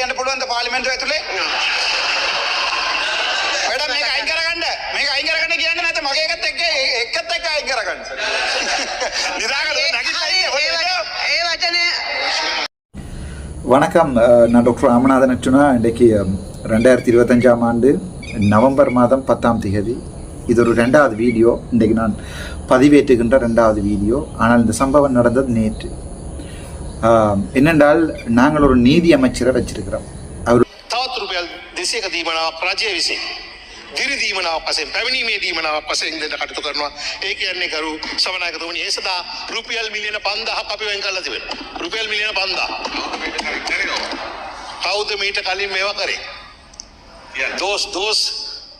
කියන්න පුළුවන් ද පාර්ලිමේන්තුව ඇතුලේ වැඩ මේක අයින් කරගන්න මේක අයින් කරගන්න කියන්නේ නැත්නම් මගේ එකත් එක්ක එකත් එක්ක අයින් කරගන්න නිදාගන්න නැගිටලා හරි, ඉන්නේ ඒ හොඳට වච- ඒ වචනය வணக்கம் அஹ், நான் டாக்டர் ராமநாதன் அச்சுனா இன்றைக்கு அம், ரெண்டாயிரத்தி இருபத்தஞ்சாம் ஆண்டு நவம்பர் மாதம் பத்தாம் தேதி இது ஒரு ரெண்டாவது வீடியோ இன்றைக்கு நான் பதிவேற்றுகின்ற ரெண்டாவது வீடியோ ஆனால் இந்த சம்பவம் நடந்தது நேற்று ஆம், என்னென்றால் நாங்கள் ஒரு நீதி அமைச்சரை வச்சிருக்கிறோம் அவர் තවත් රුපියල් දෙසයක දීමනාවක් රජය විසින් දිරි දීමනාවක් වසෙන් පැමිණීමේ දීමනාවක් වසයෙන් දෙන්න කටතු කරනවා ඒ කියන්නේ කරු සමනායකතුමනි ඒ සදා රුපියල් මිලියන පන්දහක් අපි වෙන් කරලා තිබෙන රුපියල් මිලියන පන්දා කවුද මීට කලින් මේවා කරේ those those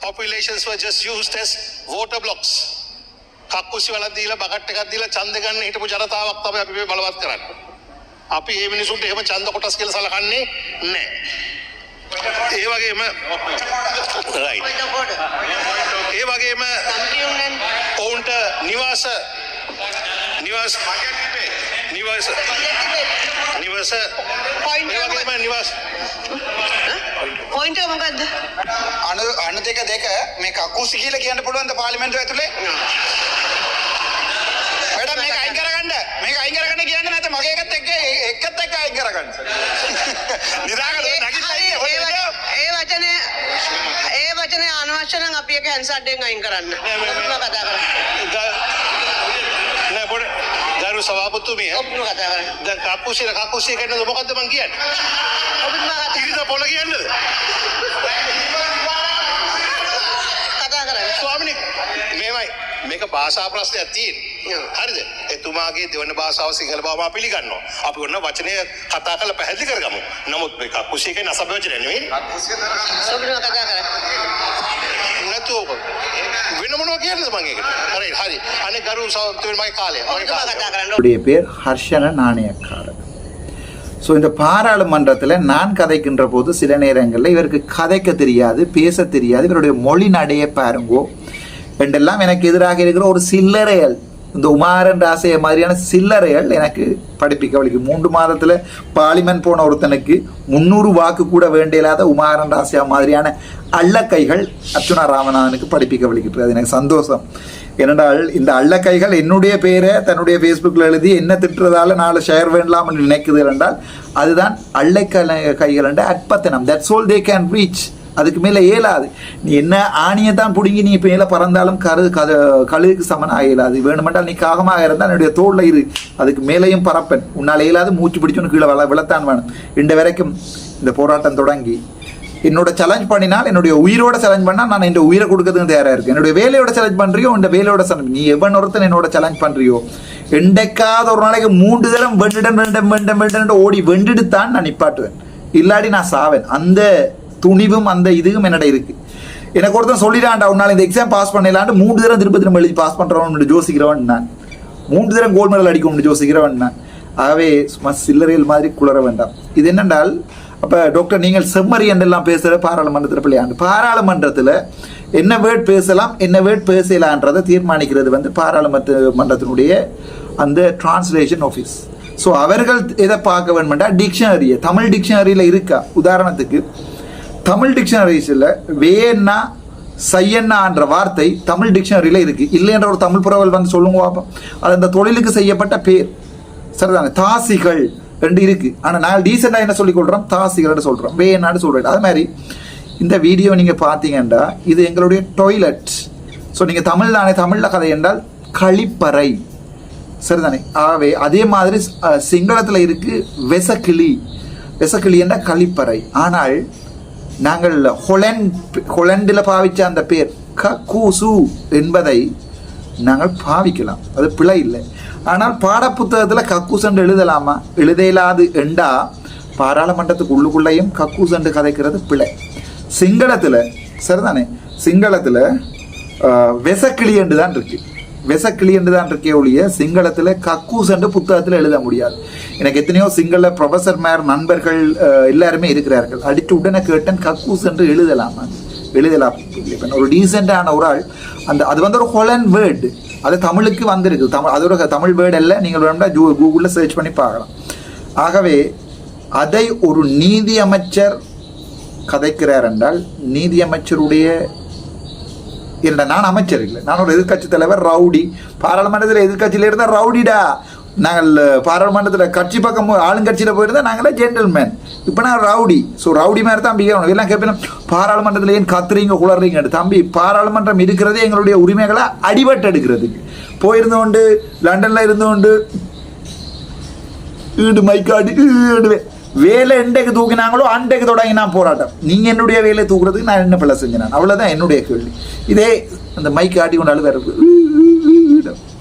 populations were just used as voter blocks කක්කුසි වලක් දීලා බකට් එකක් දීලා ඡන්ද ගන්න හිටපු ජනතාවක් තමයි අපි මේ බලවත් කරන්නේ අපි ඒ මිනිසුන්ට එහෙම ඡන්ද කොටස් කියලා සලකන්නේ නැහැ. ඒ වගේම ඒ වගේම ඔවුන්ට නිවාස නිවාස නිවාස නිවස Point ඒ වගේම නිවාස. පොයින්ට මොකක්ද අනු අනු දෙක දෙක මේ කකුසි කියලා කියන්න පුළුවන් ද පාර්ලිමේන්තුව ඇතුලේ ನಿರಾಕರಣೆ ಸರ್ ನಿರಾಕರಣೆ ඒ වචනය ඒ වචනය අනවශ්‍යන අපියක ඇන්සට්ඩෙන් අයින් කරන්න. කතා කර පොඩ දරු සවාපත්තුමිය ඔප්න කතා කර ද කක්කුසිර කක්කුසිය කරන මොකක්ද මං කියන්න? ඉරිද පොල කියන්නද? කතා කර ස්වාමිනි මේමයි. මේක භාෂා ප්‍රශ්නයක් තියෙන හරිද? එතුමාගේ දෙවන භාෂාව සිංහල බව මා පිළිගන්නවා අපි ඔන්න වචනය කතා කරලා පැහැදිලි කරගමු නමුත් මේ කක්කුසිය කියන්නේ අසභ්‍ය වචනය නෙවෙයි ඔබතුමා කතා කරන්න නැතුව වෙන මොනවා කියන්නද මං ඒකට හරි හරි අනේ ගරු සෞත්වයෙන් මගේ කාලය මගේ ඔබතුමා කාලය කතා කරන්න அவருடைய பேர் ஹர்ஷன நாணயக்காரர் ஸோ இந்த பாராளுமன்றத்தில் நான் கதைக்கின்ற போது சில நேரங்களில் இவருக்கு கதைக்க தெரியாது பேச தெரியாது இவருடைய மொழி நடையை பாருங்கோ என்றெல்லாம் எனக்கு எதிராக இருக்கிற ஒரு சில்லறைகள் இந்த உமாரன் ராசைய மாதிரியான சில்லறைகள் எனக்கு படிப்பிக்க வலிக்கும் மூன்று மாதத்தில் பாலிமன் போன ஒருத்தனுக்கு முந்நூறு வாக்கு கூட வேண்டியலாத உமாரன் ராசியா மாதிரியான அள்ளக்கைகள் அர்ச்சுனா ராமநாதனுக்கு படிப்பிக்க வலிக்கிட்டு அது எனக்கு சந்தோஷம். ஏனென்றால் இந்த அள்ளக்கைகள் என்னுடைய பேரை தன்னுடைய ஃபேஸ்புக்கில் எழுதி என்ன திட்டுறதால நாலு ஷேர் வேண்டலாம் என்று நினைக்குது என்றால் அதுதான் அள்ளைக்கலை கைகள் என்ற அற்பத்தனம். That's all they can reach அதுக்கு மேலே இயலாது. நீ என்ன ஆணியை தான் பிடுங்கி நீ இப்போ மேலே பறந்தாலும் கரு கது கழுகுக்கு சமனாக இயலாது. வேணுமென்றால் நீ காகமாக இருந்தால் என்னுடைய தோளில் இரு. அதுக்கு மேலேயும் பறப்பன். உன்னால் இயலாது மூச்சு பிடிச்சோன்னு கீழே வள விழத்தான் வேணும். இன்று வரைக்கும் இந்த போராட்டம் தொடங்கி என்னோட சேலஞ்ச் பண்ணினால் என்னுடைய உயிரோட சேலஞ்ச் பண்ணால் நான் என் உயிரை கொடுக்கறதுக்கு தயாராக இருக்கேன். என்னுடைய வேலையோட சேலஞ்ச் பண்ணுறியோ இந்த வேலையோட சேலஞ்ச் நீ எவன் ஒருத்தன் என்னோட சேலஞ்ச் பண்ணுறியோ எண்டைக்காத ஒரு நாளைக்கு மூன்று தரம் வெண்டிடம் வெண்டம் வெண்டம் வெண்டம் ஓடி வெண்டிட்டு தான் நான் நிப்பாட்டுவேன். இல்லாடி நான் சாவேன். அந்த துணிவும் அந்த இதுவும் என்னடா இருக்கு. எனக்கு ஒருத்தன் சொல்லிடான்டா உன்னால இந்த எக்ஸாம் பாஸ் பண்ணலான்னு மூன்று தரம் திரும்ப திரும்ப எழுதி பாஸ் பண்ணுறவன் ஜோசிக்கிறவன் நான். மூன்று தரம் கோல்டு மெடல் அடிக்கும் ஜோசிக்கிறவன் நான். ஆகவே சும்மா சில்லறைகள் மாதிரி குளர வேண்டாம். இது என்னென்றால் அப்போ டாக்டர் நீங்கள் செம்மறி என்றெல்லாம் பேசுகிற பாராளுமன்றத்தில் பிள்ளையாண்டு பாராளுமன்றத்தில் என்ன வேர்ட் பேசலாம் என்ன வேர்ட் பேசலான்றதை தீர்மானிக்கிறது வந்து பாராளுமன்ற மன்றத்தினுடைய அந்த டிரான்ஸ்லேஷன் ஆஃபீஸ் ஸோ அவர்கள் எதை பார்க்க வேணுமெண்டா டிக்ஷனரியை தமிழ் டிக்ஷனரியில் இருக்கா? உதாரணத்துக்கு தமிழ் டிக்ஷனரிஸில் வேணா சையண்ணான்ற வார்த்தை தமிழ் டிக்ஷனரியில் இருக்கு. இல்லைன்ற ஒரு தமிழ் புறவல் வந்து சொல்லுங்க பார்ப்போம் அது அந்த தொழிலுக்கு செய்யப்பட்ட பேர். சரிதானே? தாசிகள் ரெண்டு இருக்கு. ஆனால் நான் டீசெண்டாக என்ன சொல்லி கொள்கிறோம் தாசிகள்னு சொல்கிறோம் வேணான்னு சொல்கிறேன் அது மாதிரி இந்த வீடியோ நீங்கள் பார்த்தீங்கன்னா இது எங்களுடைய டொய்லெட் ஸோ நீங்கள் தமிழ் தானே தமிழில் கதை என்றால் கழிப்பறை சரிதானே? ஆகவே அதே மாதிரி சிங்களத்தில் இருக்கு வெசக்கிளி. வெசக்கிளி என்ற கழிப்பறை ஆனால் நாங்கள் ஹொலண்ட் ஹொலண்டில் பாவிச்ச அந்த பேர் க கூசு என்பதை நாங்கள் பாவிக்கலாம். அது பிழை இல்லை. ஆனால் பாடப்புத்தகத்தில் கக்கூசண்டு எழுதலாமா? எழுத இயலாது என்றா பாராளுமன்றத்துக்கு உள்ளுக்குள்ளேயும் கக்கூசண்டு கதைக்கிறது பிழை. சிங்களத்தில் சரிதானே? சிங்களத்தில் வெசக்கிளி என்று தான் இருக்குது வெசக்கிளி என்று தான் இருக்கே ஒழிய சிங்களத்தில் கக்கூஸ் என்று புத்தகத்தில் எழுத முடியாது. எனக்கு எத்தனையோ சிங்கள ப்ரொஃபசர் மேர் நண்பர்கள் எல்லாருமே இருக்கிறார்கள். அடித்து உடனே கேட்டேன் கக்கூஸ் என்று எழுதலாமா? எழுதலாம். ஒரு டீசெண்டான ஒரு ஆள் அந்த அது வந்து ஒரு ஹொலன் வேர்டு அது தமிழுக்கு வந்திருக்கு. தமிழ் அதோட தமிழ் வேர்டு அல்ல. நீங்கள் வேணும்னா கூகுளில் சர்ச் பண்ணி பார்க்கலாம். ஆகவே அதை ஒரு நீதி அமைச்சர் கதைக்கிறார் என்றால் நீதி அமைச்சருடைய இல்லை நான் அமைச்சர் இல்லை. நான் ஒரு எதிர்க்கட்சி தலைவர் ரவுடி. பாராளுமன்றத்தில் எதிர்கட்சியில் இருந்தால் ரவுடிடா. நாங்கள் பாராளுமன்றத்தில் கட்சி பக்கம் ஆளுங்கட்சியில் போயிருந்தால் நாங்களே ஜென்டில்மேன் இப்போ நான் ரவுடி. ஸோ ரவுடி மாதிரி தான் பிகணும் எல்லாம் கேட்பேன் பாராளுமன்றத்தில் ஏன் கத்துறீங்க குளறீங்க? தம்பி பாராளுமன்றம் இருக்கிறதே எங்களுடைய உரிமைகளை அடிபட்டு எடுக்கிறதுக்கு. போயிருந்தோண்டு லண்டனில் இருந்து கொண்டு ஈடு மைக்காடி ஈடு வேலை எண்டைக்கு தூக்கினாங்களோ அண்டைக்கு தொடங்கி நான் போராட்டம். நீங்கள் என்னுடைய வேலையை தூக்குறதுக்கு நான் என்ன பிள்ளை செஞ்சேன் அவ்வளோதான் என்னுடைய கேள்வி. இதே அந்த மைக் ஆட்டி கொண்டு அழுவார்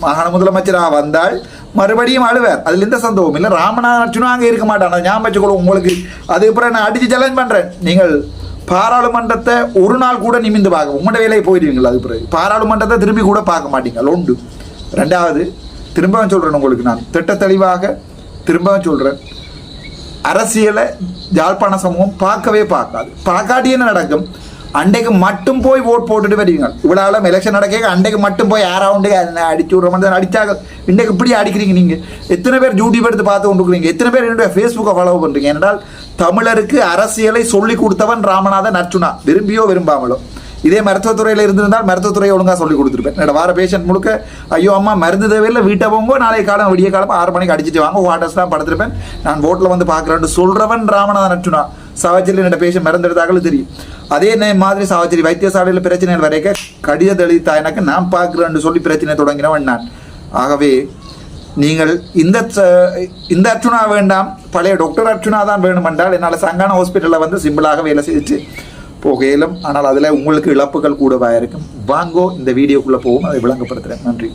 மாகாண முதலமைச்சராக வந்தால் மறுபடியும் அழுவார். அதுல எந்த சந்தோகம் இல்லை. ராமநாதன் அங்கே இருக்க மாட்டான். அதை ஞாபகம் வச்சுக்கொள்ளும் உங்களுக்கு. அதுக்கப்புறம் நான் அடித்து சேலஞ்ச் பண்ணுறேன் நீங்கள் பாராளுமன்றத்தை ஒரு நாள் கூட நிமிந்து பார்க்க உங்களோட வேலையை போயிடுவீங்களா? அது பிறகு. பாராளுமன்றத்தை திரும்பி கூட பார்க்க மாட்டீங்க. உண்டு ரெண்டாவது திரும்பவும் சொல்கிறேன் உங்களுக்கு நான். திட்ட தெளிவாக திரும்பவும் சொல்கிறேன் அரசியலை யாழ்ப்பாண சமூகம் பார்க்கவே பார்க்காது. பார்க்காட்டி என்ன நடக்கும்? அண்டைக்கு மட்டும் போய் ஓட் போட்டுட்டு வருவீங்க இவ்வளோ ஆளும் எலெக்ஷன் நடக்க அண்டைக்கு மட்டும் போய் யாராவுண்டு அடிச்சு விட்ற மாதிரி அடிச்சாக இன்றைக்கு இப்படி அடிக்கிறீங்க நீங்கள் எத்தனை பேர் யூடியூப் எடுத்து பார்த்து கொண்டுக்கிறீங்க எத்தனை பேர் என்னுடைய ஃபேஸ்புக்கை ஃபாலோ பண்ணுறீங்க என்றால் தமிழருக்கு அரசியலை சொல்லி கொடுத்தவன் ராமநாதன் அர்ச்சுனா விரும்பியோ விரும்பாமலோ. இதே மருத்துவத்துறையில் இருந்திருந்தால் மருத்துவத்துறையை ஒழுங்காக சொல்லி கொடுத்துருப்பேன். என்னோட வார பேஷண்ட் முழுக்க ஐயோ அம்மா மருந்து தேவையில்லை வீட்டை போகும்போது நாளைக்கு காலம் விடிய காலம் ஆறு மணிக்கு அடிச்சுட்டு வாங்க வாட்டர்ஸ் தான் படுத்திருப்பேன். நான் போட்டில் வந்து பார்க்குறேன்னு சொல்கிறவன் ராமநாதன் அர்ச்சுனா சாவச்சேரியில் என்னோட பேஷண்ட் மருந்து எடுத்தாங்களும் தெரியும். அதே மாதிரி சாவச்சேரி வைத்தியசாலையில் பிரச்சனைகள் வரைக்க கடிதம் எழுதித்தா எனக்கு நான் பார்க்குறேன்னு சொல்லி பிரச்சனை தொடங்கினவன் நான். ஆகவே நீங்கள் இந்த இந்த அர்ச்சுனா வேண்டாம் பழைய டாக்டர் அர்ச்சுனா தான் வேணும் என்றால் என்னால் சங்கான ஹாஸ்பிட்டலில் வந்து சிம்பிளாக வேலை செய்துட்டு போகையிலும் ஆனால் அதில் உங்களுக்கு இழப்புகள் கூடவா இருக்கும் வாங்கோ இந்த வீடியோக்குள்ளே போகும் அதை விளங்கப்படுத்துகிறேன் நன்றி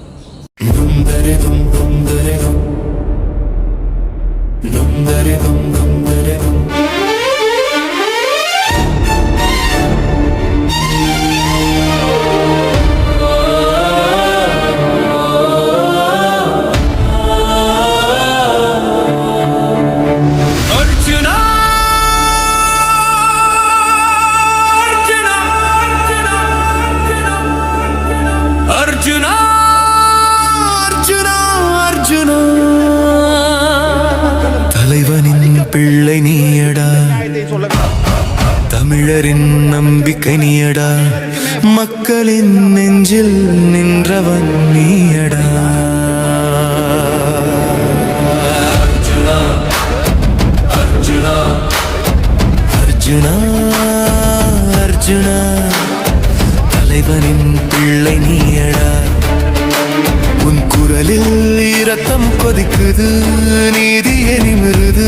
நந்தரி தும் தும் தமிழரின் நம்பிக்கை நீயடா. மக்களின் நெஞ்சில் நின்றவன் நீயடா. அர்ஜுனா அர்ஜுனா தலைவனின் பிள்ளை நீயடா. உன் குரலில் இரத்தம் கொதிக்குது நீதியே நிமிருது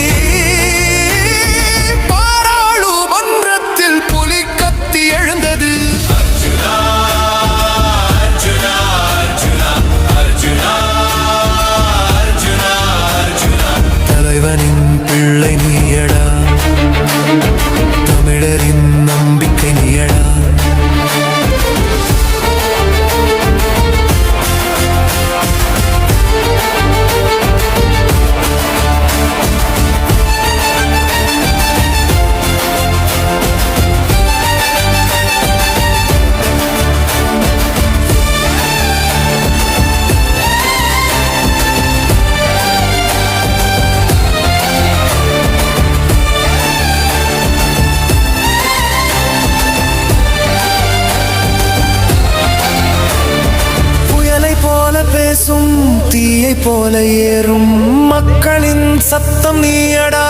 பேசும் தீயை போல ஏறும். மக்களின் சத்தம் நீயடா.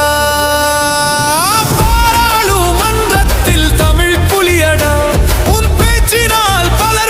பாராளுமன்றத்தில் தமிழ் புலியடா. உன் பேச்சினால் பலர்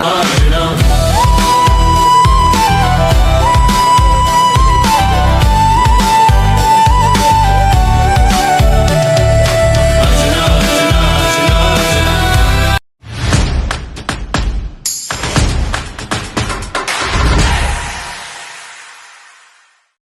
தலைவனின் பிள்ளை நீ